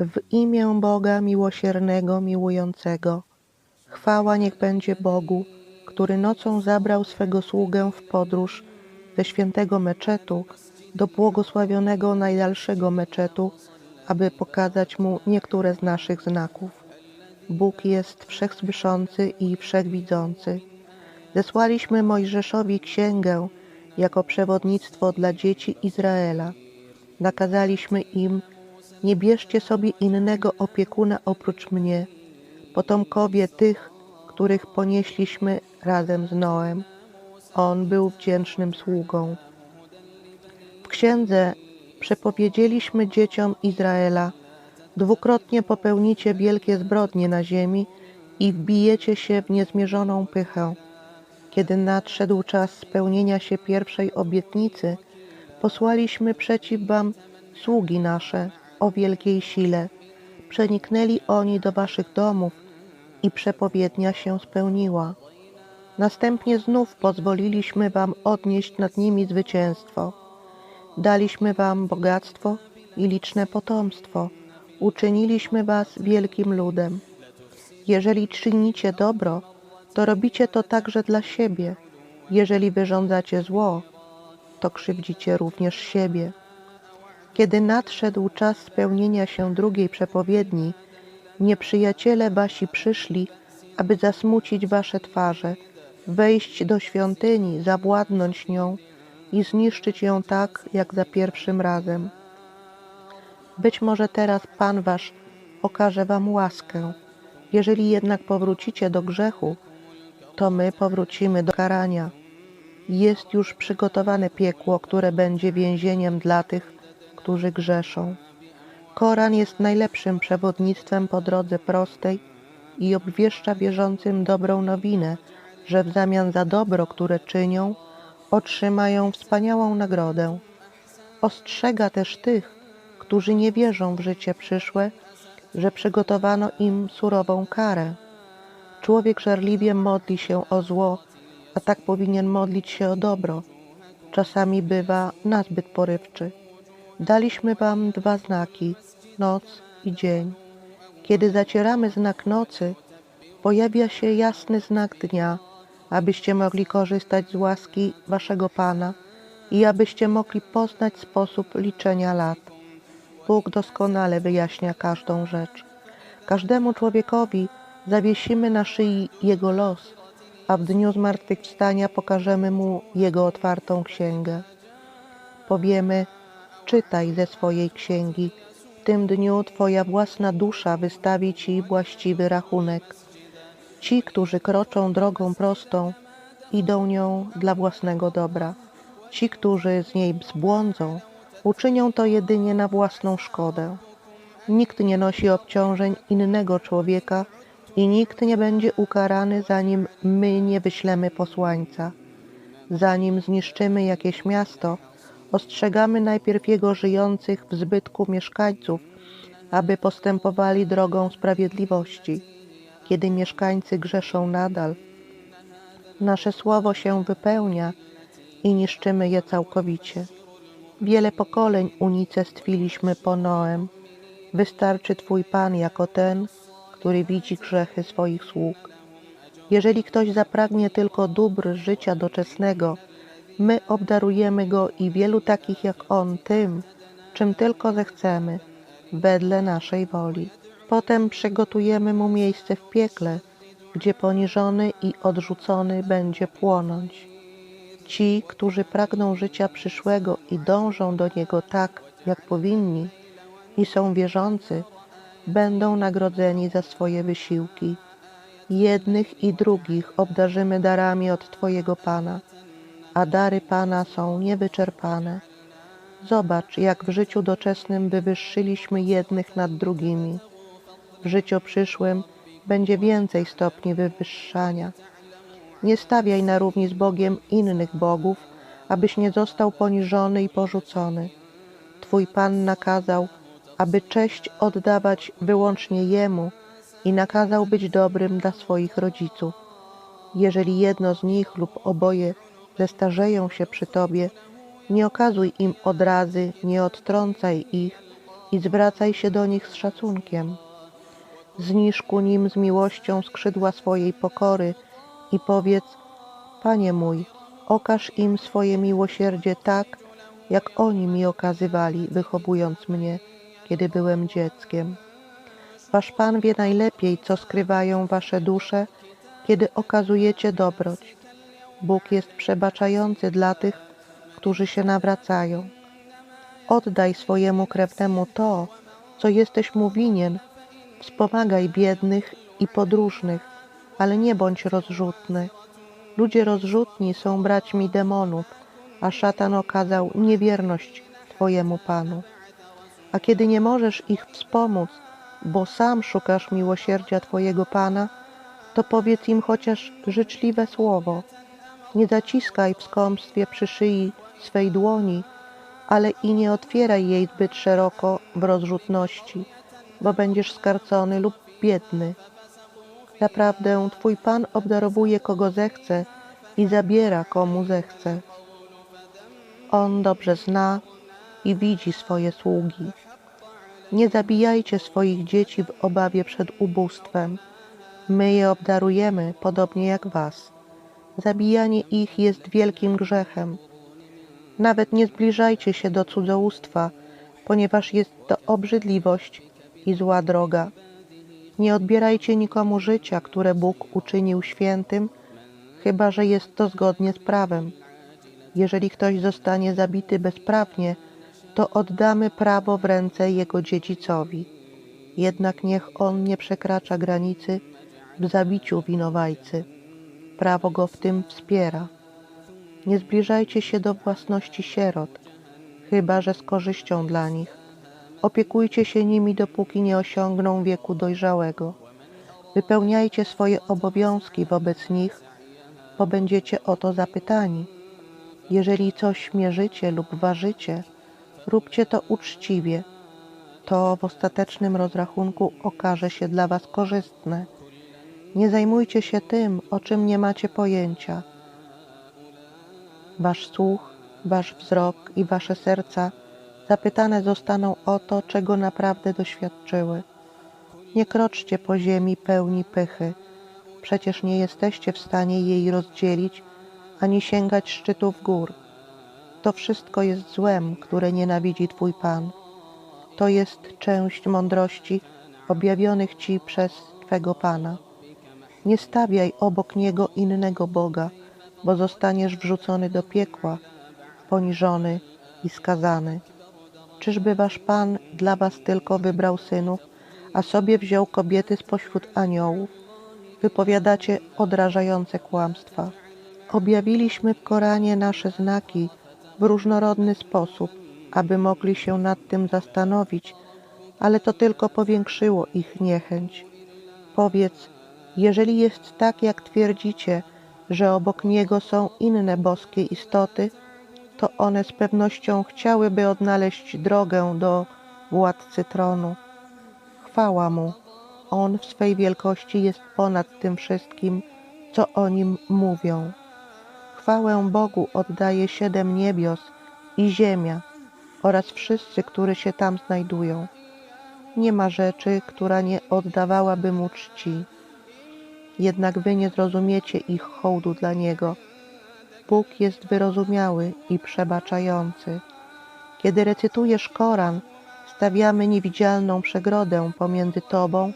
W imię Boga miłosiernego, miłującego. Chwała niech będzie Bogu, który nocą zabrał swego sługę w podróż ze świętego meczetu do błogosławionego najdalszego meczetu, aby pokazać mu niektóre z naszych znaków. Bóg jest wszechsłyszący i wszechwidzący. Zesłaliśmy Mojżeszowi księgę jako przewodnictwo dla dzieci Izraela. Nakazaliśmy im, nie bierzcie sobie innego opiekuna oprócz mnie, potomkowie tych, których ponieśliśmy razem z Noem. On był wdzięcznym sługą. W księdze przepowiedzieliśmy dzieciom Izraela, dwukrotnie popełnicie wielkie zbrodnie na ziemi i wbijecie się w niezmierzoną pychę. Kiedy nadszedł czas spełnienia się pierwszej obietnicy, posłaliśmy przeciw wam sługi nasze o wielkiej sile. Przeniknęli oni do waszych domów i przepowiednia się spełniła. Następnie znów pozwoliliśmy wam odnieść nad nimi zwycięstwo. Daliśmy wam bogactwo i liczne potomstwo. Uczyniliśmy was wielkim ludem. Jeżeli czynicie dobro, to robicie to także dla siebie. Jeżeli wyrządzacie zło, to krzywdzicie również siebie. Kiedy nadszedł czas spełnienia się drugiej przepowiedni, nieprzyjaciele wasi przyszli, aby zasmucić wasze twarze, wejść do świątyni, zawładnąć nią i zniszczyć ją tak, jak za pierwszym razem. Być może teraz Pan Wasz okaże Wam łaskę. Jeżeli jednak powrócicie do grzechu, to my powrócimy do karania. Jest już przygotowane piekło, które będzie więzieniem dla tych, którzy grzeszą. Koran jest najlepszym przewodnictwem po drodze prostej i obwieszcza wierzącym dobrą nowinę, że w zamian za dobro, które czynią, otrzymają wspaniałą nagrodę. Ostrzega też tych, którzy nie wierzą w życie przyszłe, że przygotowano im surową karę. Człowiek żarliwie modli się o zło, a tak powinien modlić się o dobro. Czasami bywa nazbyt porywczy. Daliśmy wam dwa znaki, noc i dzień. Kiedy zacieramy znak nocy, pojawia się jasny znak dnia, abyście mogli korzystać z łaski waszego Pana i abyście mogli poznać sposób liczenia lat. Bóg doskonale wyjaśnia każdą rzecz. Każdemu człowiekowi zawiesimy na szyi jego los, a w dniu zmartwychwstania pokażemy mu jego otwartą księgę. Powiemy, czytaj ze swojej księgi, w tym dniu Twoja własna dusza wystawi Ci właściwy rachunek. Ci, którzy kroczą drogą prostą, idą nią dla własnego dobra. Ci, którzy z niej zbłądzą, uczynią to jedynie na własną szkodę. Nikt nie nosi obciążeń innego człowieka i nikt nie będzie ukarany, zanim my nie wyślemy posłańca. Zanim zniszczymy jakieś miasto, ostrzegamy najpierw jego żyjących w zbytku mieszkańców, aby postępowali drogą sprawiedliwości. Kiedy mieszkańcy grzeszą nadal, nasze słowo się wypełnia i niszczymy je całkowicie. Wiele pokoleń unicestwiliśmy po Noem. Wystarczy Twój Pan jako ten, który widzi grzechy swoich sług. Jeżeli ktoś zapragnie tylko dóbr życia doczesnego, my obdarujemy go i wielu takich jak on tym, czym tylko zechcemy, wedle naszej woli. Potem przygotujemy mu miejsce w piekle, gdzie poniżony i odrzucony będzie płonąć. Ci, którzy pragną życia przyszłego i dążą do niego tak, jak powinni, i są wierzący, będą nagrodzeni za swoje wysiłki. Jednych i drugich obdarzymy darami od Twojego Pana, a dary Pana są niewyczerpane. Zobacz, jak w życiu doczesnym wywyższyliśmy jednych nad drugimi. W życiu przyszłym będzie więcej stopni wywyższania. Nie stawiaj na równi z Bogiem innych bogów, abyś nie został poniżony i porzucony. Twój Pan nakazał, aby cześć oddawać wyłącznie Jemu i nakazał być dobrym dla swoich rodziców. Jeżeli jedno z nich lub oboje zestarzeją się przy Tobie, nie okazuj im odrazy, nie odtrącaj ich, i zwracaj się do nich z szacunkiem. Zniż ku nim z miłością skrzydła swojej pokory i powiedz: Panie mój, okaż im swoje miłosierdzie tak, jak oni mi okazywali, wychowując mnie, kiedy byłem dzieckiem. Wasz Pan wie najlepiej, co skrywają wasze dusze, kiedy okazujecie dobroć. Bóg jest przebaczający dla tych, którzy się nawracają. Oddaj swojemu krewnemu to, co jesteś mu winien. Wspomagaj biednych i podróżnych, ale nie bądź rozrzutny. Ludzie rozrzutni są braćmi demonów, a szatan okazał niewierność Twojemu Panu. A kiedy nie możesz ich wspomóc, bo sam szukasz miłosierdzia Twojego Pana, to powiedz im chociaż życzliwe słowo. Nie zaciskaj w skąpstwie przy szyi swej dłoni, ale i nie otwieraj jej zbyt szeroko w rozrzutności, bo będziesz skarcony lub biedny. Naprawdę Twój Pan obdarowuje kogo zechce i zabiera komu zechce. On dobrze zna i widzi swoje sługi. Nie zabijajcie swoich dzieci w obawie przed ubóstwem. My je obdarujemy, podobnie jak was. Zabijanie ich jest wielkim grzechem. Nawet nie zbliżajcie się do cudzołóstwa, ponieważ jest to obrzydliwość i zła droga. Nie odbierajcie nikomu życia, które Bóg uczynił świętym, chyba że jest to zgodnie z prawem. Jeżeli ktoś zostanie zabity bezprawnie, to oddamy prawo w ręce jego dziedzicowi. Jednak niech on nie przekracza granicy w zabiciu winowajcy. Prawo go w tym wspiera. Nie zbliżajcie się do własności sierot, chyba że z korzyścią dla nich. Opiekujcie się nimi, dopóki nie osiągną wieku dojrzałego. Wypełniajcie swoje obowiązki wobec nich, bo będziecie o to zapytani. Jeżeli coś mierzycie lub ważycie, róbcie to uczciwie. To w ostatecznym rozrachunku okaże się dla Was korzystne. Nie zajmujcie się tym, o czym nie macie pojęcia. Wasz słuch, Wasz wzrok i Wasze serca zapytane zostaną o to, czego naprawdę doświadczyły. Nie kroczcie po ziemi pełni pychy, przecież nie jesteście w stanie jej rozdzielić ani sięgać szczytów gór. To wszystko jest złem, które nienawidzi Twój Pan. To jest część mądrości objawionych Ci przez Twego Pana. Nie stawiaj obok Niego innego Boga, bo zostaniesz wrzucony do piekła, poniżony i skazany. Czyżby Wasz Pan dla Was tylko wybrał synów, a sobie wziął kobiety spośród aniołów? Wypowiadacie odrażające kłamstwa. Objawiliśmy w Koranie nasze znaki w różnorodny sposób, aby mogli się nad tym zastanowić, ale to tylko powiększyło ich niechęć. Powiedz, jeżeli jest tak, jak twierdzicie, że obok Niego są inne boskie istoty, to one z pewnością chciałyby odnaleźć drogę do władcy tronu. Chwała Mu, On w swej wielkości jest ponad tym wszystkim, co o Nim mówią. Chwałę Bogu oddaje siedem niebios i ziemia oraz wszyscy, którzy się tam znajdują. Nie ma rzeczy, która nie oddawałaby Mu czci. Jednak wy nie zrozumiecie ich hołdu dla Niego. Bóg jest wyrozumiały i przebaczający. Kiedy recytujesz Koran, stawiamy niewidzialną przegrodę pomiędzy Tobą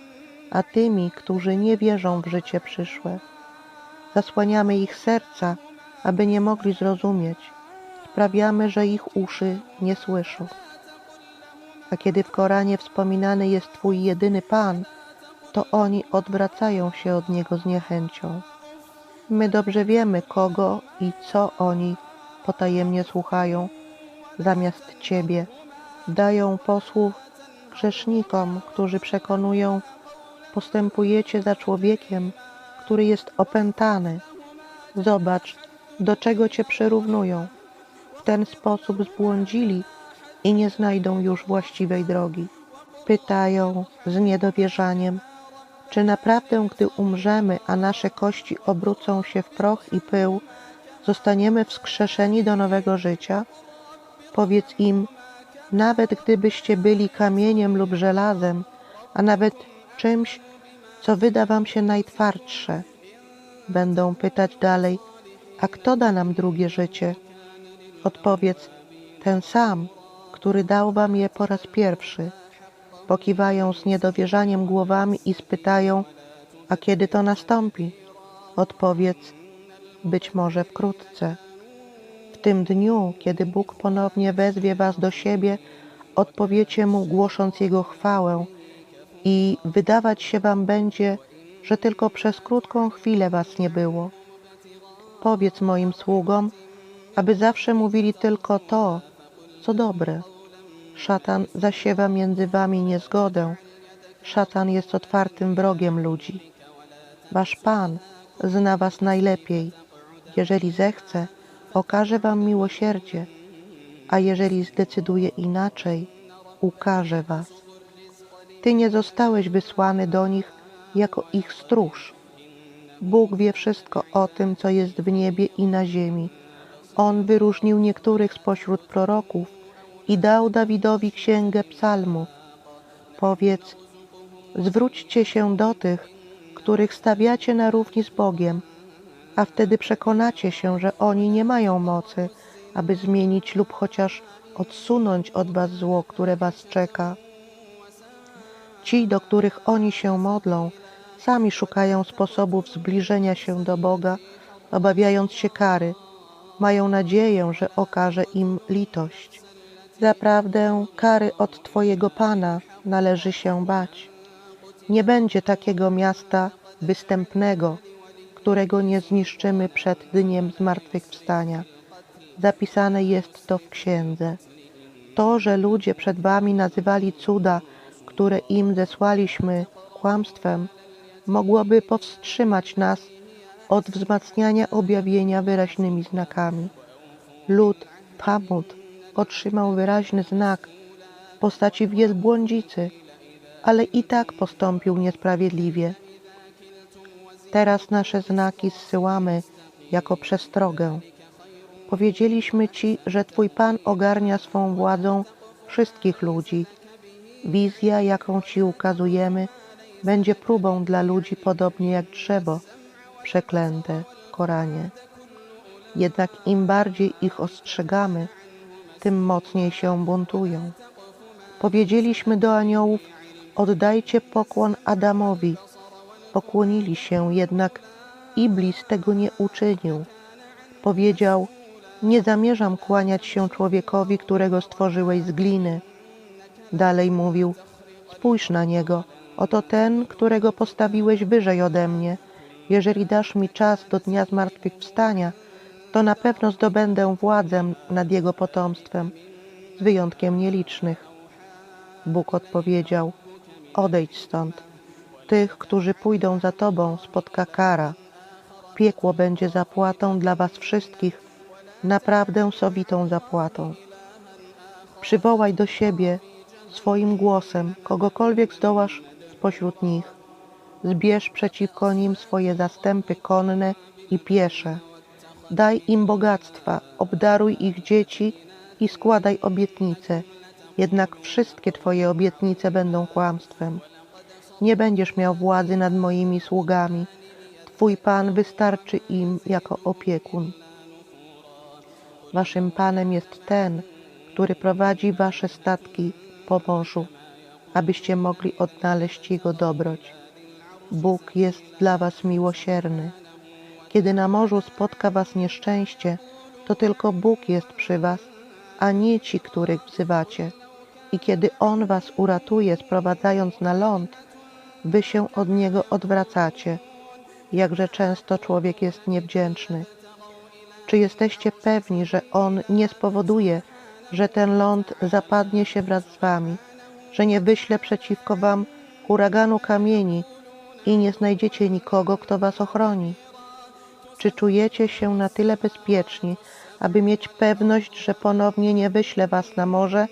a tymi, którzy nie wierzą w życie przyszłe. Zasłaniamy ich serca, aby nie mogli zrozumieć. Sprawiamy, że ich uszy nie słyszą. A kiedy w Koranie wspominany jest Twój jedyny Pan, to oni odwracają się od Niego z niechęcią. My dobrze wiemy, kogo i co oni potajemnie słuchają, zamiast Ciebie. Dają posłuch grzesznikom, którzy przekonują, postępujecie za człowiekiem, który jest opętany. Zobacz, do czego Cię przyrównują. W ten sposób zbłądzili i nie znajdą już właściwej drogi. Pytają z niedowierzaniem, czy naprawdę, gdy umrzemy, a nasze kości obrócą się w proch i pył, zostaniemy wskrzeszeni do nowego życia? Powiedz im, nawet gdybyście byli kamieniem lub żelazem, a nawet czymś, co wyda wam się najtwardsze. Będą pytać dalej, a kto da nam drugie życie? Odpowiedz, ten sam, który dał wam je po raz pierwszy. Pokiwają z niedowierzaniem głowami i spytają, a kiedy to nastąpi? Odpowiedz, być może wkrótce. W tym dniu, kiedy Bóg ponownie wezwie was do siebie, odpowiecie Mu głosząc Jego chwałę i wydawać się wam będzie, że tylko przez krótką chwilę was nie było. Powiedz moim sługom, aby zawsze mówili tylko to, co dobre. Szatan zasiewa między wami niezgodę. Szatan jest otwartym wrogiem ludzi. Wasz Pan zna was najlepiej. Jeżeli zechce, okaże wam miłosierdzie, a jeżeli zdecyduje inaczej, ukaże was. Ty nie zostałeś wysłany do nich jako ich stróż. Bóg wie wszystko o tym, co jest w niebie i na ziemi. On wyróżnił niektórych spośród proroków i dał Dawidowi księgę psalmów. Powiedz, zwróćcie się do tych, których stawiacie na równi z Bogiem, a wtedy przekonacie się, że oni nie mają mocy, aby zmienić lub chociaż odsunąć od was zło, które was czeka. Ci, do których oni się modlą, sami szukają sposobów zbliżenia się do Boga, obawiając się kary. Mają nadzieję, że okaże im litość. Zaprawdę kary od Twojego Pana należy się bać. Nie będzie takiego miasta występnego, którego nie zniszczymy przed dniem zmartwychwstania. Zapisane jest to w księdze. To, że ludzie przed Wami nazywali cuda, które im zesłaliśmy kłamstwem, mogłoby powstrzymać nas od wzmacniania objawienia wyraźnymi znakami. Lud Pamut otrzymał wyraźny znak w postaci wielbłądzicy, ale i tak postąpił niesprawiedliwie. Teraz nasze znaki zsyłamy jako przestrogę. Powiedzieliśmy Ci, że Twój Pan ogarnia swą władzą wszystkich ludzi. Wizja, jaką Ci ukazujemy, będzie próbą dla ludzi podobnie jak drzewo przeklęte w Koranie. Jednak im bardziej ich ostrzegamy, tym mocniej się buntują. Powiedzieliśmy do aniołów, oddajcie pokłon Adamowi. Pokłonili się, jednak Iblis tego nie uczynił. Powiedział, nie zamierzam kłaniać się człowiekowi, którego stworzyłeś z gliny. Dalej mówił, spójrz na niego, oto ten, którego postawiłeś wyżej ode mnie. Jeżeli dasz mi czas do dnia zmartwychwstania, to na pewno zdobędę władzę nad jego potomstwem, z wyjątkiem nielicznych. Bóg odpowiedział, odejdź stąd. Tych, którzy pójdą za tobą, spotka kara. Piekło będzie zapłatą dla was wszystkich, naprawdę sowitą zapłatą. Przywołaj do siebie swoim głosem kogokolwiek zdołasz spośród nich. Zbierz przeciwko nim swoje zastępy konne i piesze. Daj im bogactwa, obdaruj ich dzieci i składaj obietnice. Jednak wszystkie Twoje obietnice będą kłamstwem. Nie będziesz miał władzy nad moimi sługami. Twój Pan wystarczy im jako opiekun. Waszym Panem jest ten, który prowadzi wasze statki po morzu, abyście mogli odnaleźć Jego dobroć. Bóg jest dla was miłosierny. Kiedy na morzu spotka was nieszczęście, to tylko Bóg jest przy was, a nie ci, których wzywacie. I kiedy On was uratuje, sprowadzając na ląd, wy się od Niego odwracacie. Jakże często człowiek jest niewdzięczny. Czy jesteście pewni, że On nie spowoduje, że ten ląd zapadnie się wraz z wami, że nie wyśle przeciwko wam huraganu kamieni i nie znajdziecie nikogo, kto was ochroni? Czy czujecie się na tyle bezpieczni, aby mieć pewność, że ponownie nie wyśle was na morze,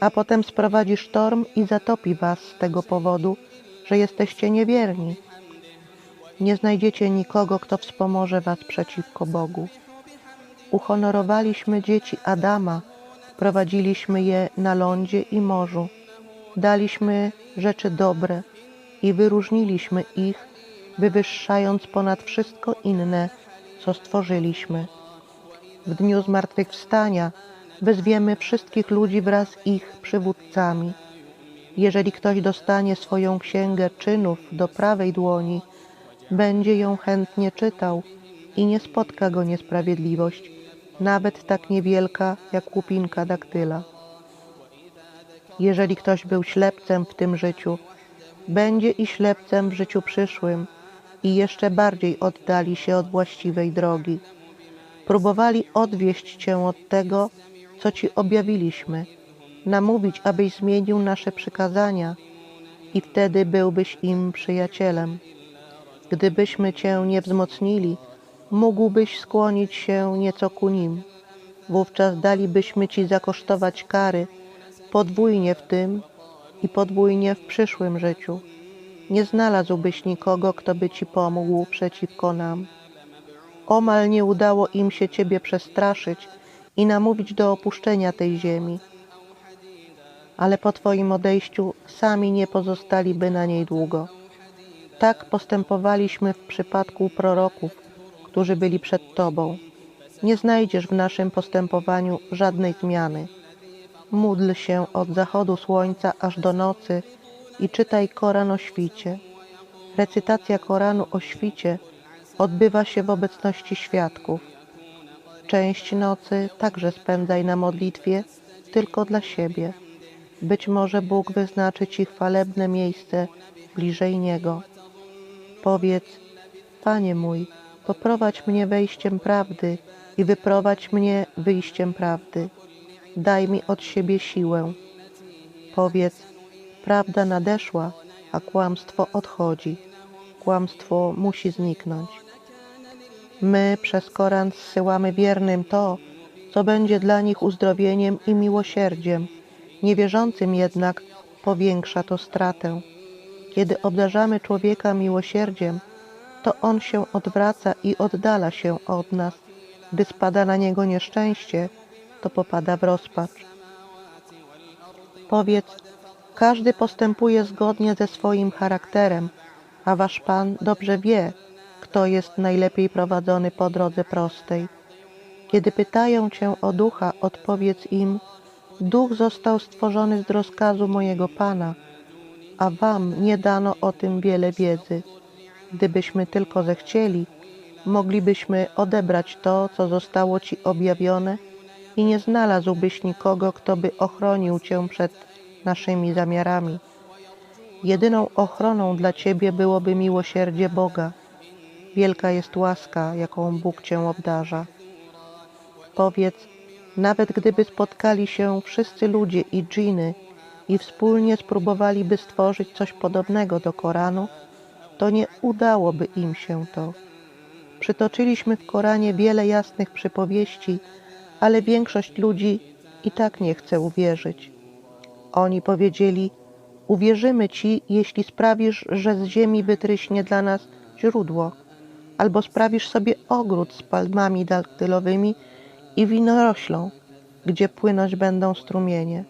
a potem sprowadzi sztorm i zatopi was z tego powodu, że jesteście niewierni? Nie znajdziecie nikogo, kto wspomoże was przeciwko Bogu. Uhonorowaliśmy dzieci Adama, Prowadziliśmy je na lądzie i morzu. Daliśmy rzeczy dobre i wyróżniliśmy ich, wywyższając ponad wszystko inne, co stworzyliśmy. W dniu zmartwychwstania wezwiemy wszystkich ludzi wraz z ich przywódcami. Jeżeli ktoś dostanie swoją księgę czynów do prawej dłoni, będzie ją chętnie czytał i nie spotka go niesprawiedliwość, nawet tak niewielka jak łupinka daktyla. Jeżeli ktoś był ślepcem w tym życiu, będzie i ślepcem w życiu przyszłym i jeszcze bardziej oddali się od właściwej drogi. Próbowali odwieść Cię od tego, co Ci objawiliśmy, namówić, abyś zmienił nasze przykazania i wtedy byłbyś im przyjacielem. Gdybyśmy Cię nie wzmocnili, mógłbyś skłonić się nieco ku nim. Wówczas dalibyśmy Ci zakosztować kary podwójnie w tym i podwójnie w przyszłym życiu. Nie znalazłbyś nikogo, kto by Ci pomógł przeciwko nam. Omal nie udało im się Ciebie przestraszyć i namówić do opuszczenia tej ziemi. Ale po Twoim odejściu sami nie pozostaliby na niej długo. Tak postępowaliśmy w przypadku proroków, którzy byli przed Tobą. Nie znajdziesz w naszym postępowaniu żadnej zmiany. Módl się od zachodu słońca aż do nocy i czytaj Koran o świcie. Recytacja Koranu o świcie odbywa się w obecności świadków. Część nocy także spędzaj na modlitwie tylko dla siebie. Być może Bóg wyznaczy Ci chwalebne miejsce bliżej Niego. Powiedz, Panie mój, poprowadź mnie wejściem prawdy i wyprowadź mnie wyjściem prawdy. Daj mi od siebie siłę. Powiedz, prawda nadeszła, a kłamstwo odchodzi. Kłamstwo musi zniknąć. My przez Koran zsyłamy wiernym to, co będzie dla nich uzdrowieniem i miłosierdziem. Niewierzącym jednak powiększa to stratę. Kiedy obdarzamy człowieka miłosierdziem, to on się odwraca i oddala się od nas. Gdy spada na niego nieszczęście, to popada w rozpacz. Powiedz, każdy postępuje zgodnie ze swoim charakterem, a wasz Pan dobrze wie, kto jest najlepiej prowadzony po drodze prostej. Kiedy pytają cię o ducha, odpowiedz im: Duch został stworzony z rozkazu mojego Pana, a wam nie dano o tym wiele wiedzy. Gdybyśmy tylko zechcieli, moglibyśmy odebrać to, co zostało ci objawione, i nie znalazłbyś nikogo, kto by ochronił cię przed naszymi zamiarami. Jedyną ochroną dla ciebie byłoby miłosierdzie Boga. Wielka jest łaska, jaką Bóg cię obdarza. Powiedz, nawet gdyby spotkali się wszyscy ludzie i dżiny i wspólnie spróbowaliby stworzyć coś podobnego do Koranu, to nie udałoby im się to. Przytoczyliśmy w Koranie wiele jasnych przypowieści, ale większość ludzi i tak nie chce uwierzyć. Oni powiedzieli: Uwierzymy ci, jeśli sprawisz, że z ziemi wytryśnie dla nas źródło, albo sprawisz sobie ogród z palmami daktylowymi i winoroślą, gdzie płynąć będą strumienie,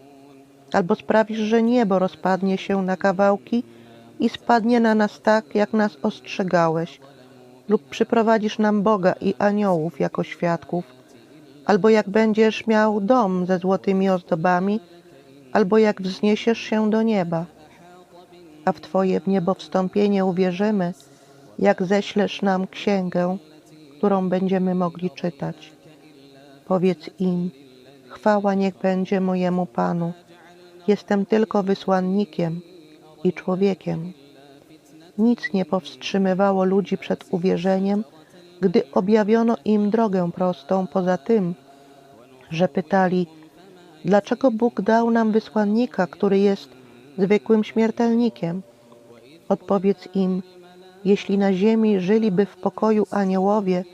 albo sprawisz, że niebo rozpadnie się na kawałki i spadnie na nas tak, jak nas ostrzegałeś, lub przyprowadzisz nam Boga i aniołów jako świadków, albo jak będziesz miał dom ze złotymi ozdobami, albo jak wzniesiesz się do nieba. A w Twoje niebo wstąpienie uwierzymy, jak ześlesz nam księgę, którą będziemy mogli czytać. Powiedz im, chwała niech będzie mojemu Panu. Jestem tylko wysłannikiem i człowiekiem. Nic nie powstrzymywało ludzi przed uwierzeniem, gdy objawiono im drogę prostą, poza tym, że pytali, dlaczego Bóg dał nam wysłannika, który jest zwykłym śmiertelnikiem? Odpowiedz im, jeśli na ziemi żyliby w pokoju aniołowie,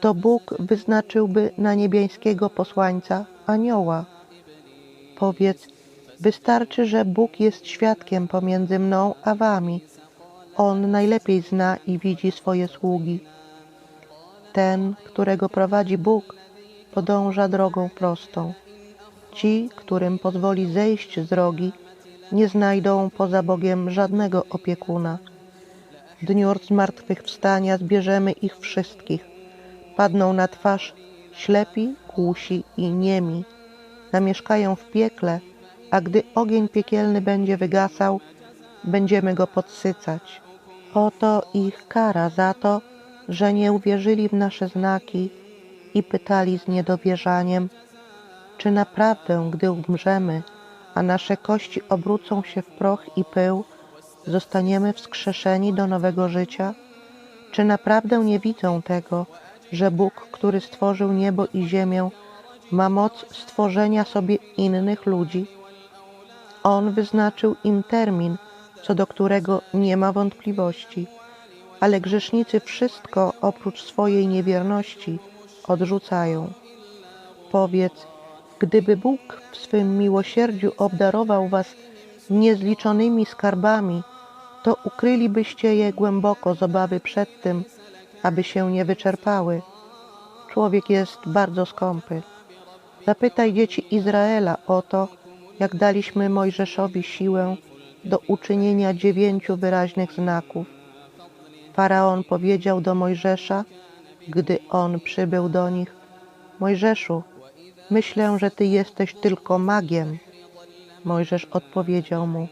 to Bóg wyznaczyłby na niebiańskiego posłańca anioła. Powiedz, wystarczy, że Bóg jest świadkiem pomiędzy mną a wami. On najlepiej zna i widzi swoje sługi. Ten, którego prowadzi Bóg, podąża drogą prostą. Ci, którym pozwoli zejść z drogi, nie znajdą poza Bogiem żadnego opiekuna. W dniu zmartwychwstania zbierzemy ich wszystkich. Padną na twarz ślepi, głusi i niemi. Zamieszkają w piekle, a gdy ogień piekielny będzie wygasał, będziemy go podsycać. Oto ich kara za to, że nie uwierzyli w nasze znaki i pytali z niedowierzaniem, czy naprawdę, gdy umrzemy, a nasze kości obrócą się w proch i pył, zostaniemy wskrzeszeni do nowego życia? Czy naprawdę nie widzą tego, że Bóg, który stworzył niebo i ziemię, ma moc stworzenia sobie innych ludzi? On wyznaczył im termin, co do którego nie ma wątpliwości, ale grzesznicy wszystko oprócz swojej niewierności odrzucają. Powiedz, gdyby Bóg w swym miłosierdziu obdarował was niezliczonymi skarbami, to ukrylibyście je głęboko z obawy przed tym, aby się nie wyczerpały. Człowiek jest bardzo skąpy. Zapytaj dzieci Izraela o to, jak daliśmy Mojżeszowi siłę do uczynienia dziewięciu wyraźnych znaków. Faraon powiedział do Mojżesza, gdy on przybył do nich: Mojżeszu, myślę, że ty jesteś tylko magiem. Mojżesz odpowiedział mu: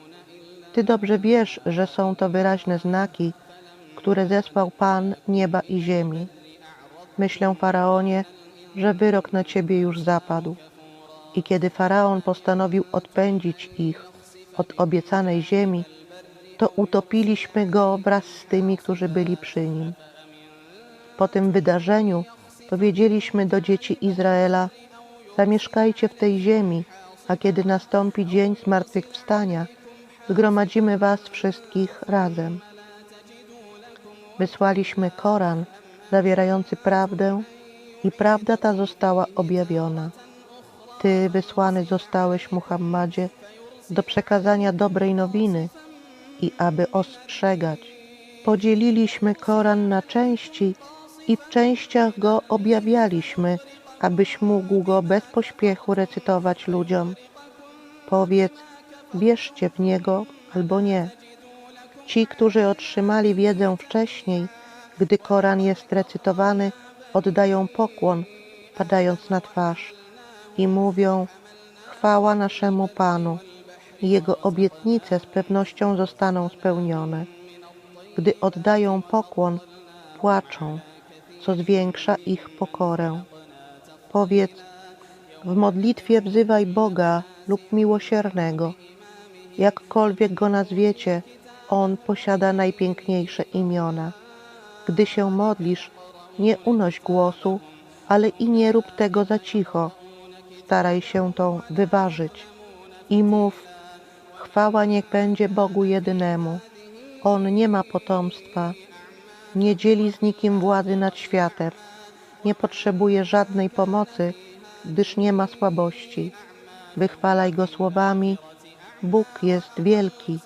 Ty dobrze wiesz, że są to wyraźne znaki, które zesłał Pan nieba i ziemi. Myślę, faraonie, że wyrok na ciebie już zapadł. I kiedy faraon postanowił odpędzić ich od obiecanej ziemi, to utopiliśmy go wraz z tymi, którzy byli przy nim. Po tym wydarzeniu powiedzieliśmy do dzieci Izraela: Zamieszkajcie w tej ziemi, a kiedy nastąpi dzień zmartwychwstania, zgromadzimy was wszystkich razem. Wysłaliśmy Koran zawierający prawdę i prawda ta została objawiona. Ty wysłany zostałeś, Muhammadzie, do przekazania dobrej nowiny i aby ostrzegać. Podzieliliśmy Koran na części i w częściach go objawialiśmy, abyś mógł go bez pośpiechu recytować ludziom. Powiedz, wierzcie w niego albo nie. Ci, którzy otrzymali wiedzę wcześniej, gdy Koran jest recytowany, oddają pokłon, padając na twarz i mówią: Chwała naszemu Panu, Jego obietnice z pewnością zostaną spełnione. Gdy oddają pokłon, płaczą, co zwiększa ich pokorę. Powiedz: W modlitwie wzywaj Boga lub miłosiernego. Jakkolwiek go nazwiecie, on posiada najpiękniejsze imiona. Gdy się modlisz, nie unoś głosu, ale i nie rób tego za cicho. Staraj się to wyważyć i mów: Chwała niech będzie Bogu jedynemu. On nie ma potomstwa, nie dzieli z nikim władzy nad światem, nie potrzebuje żadnej pomocy, gdyż nie ma słabości. Wychwalaj go słowami: Bóg jest wielki,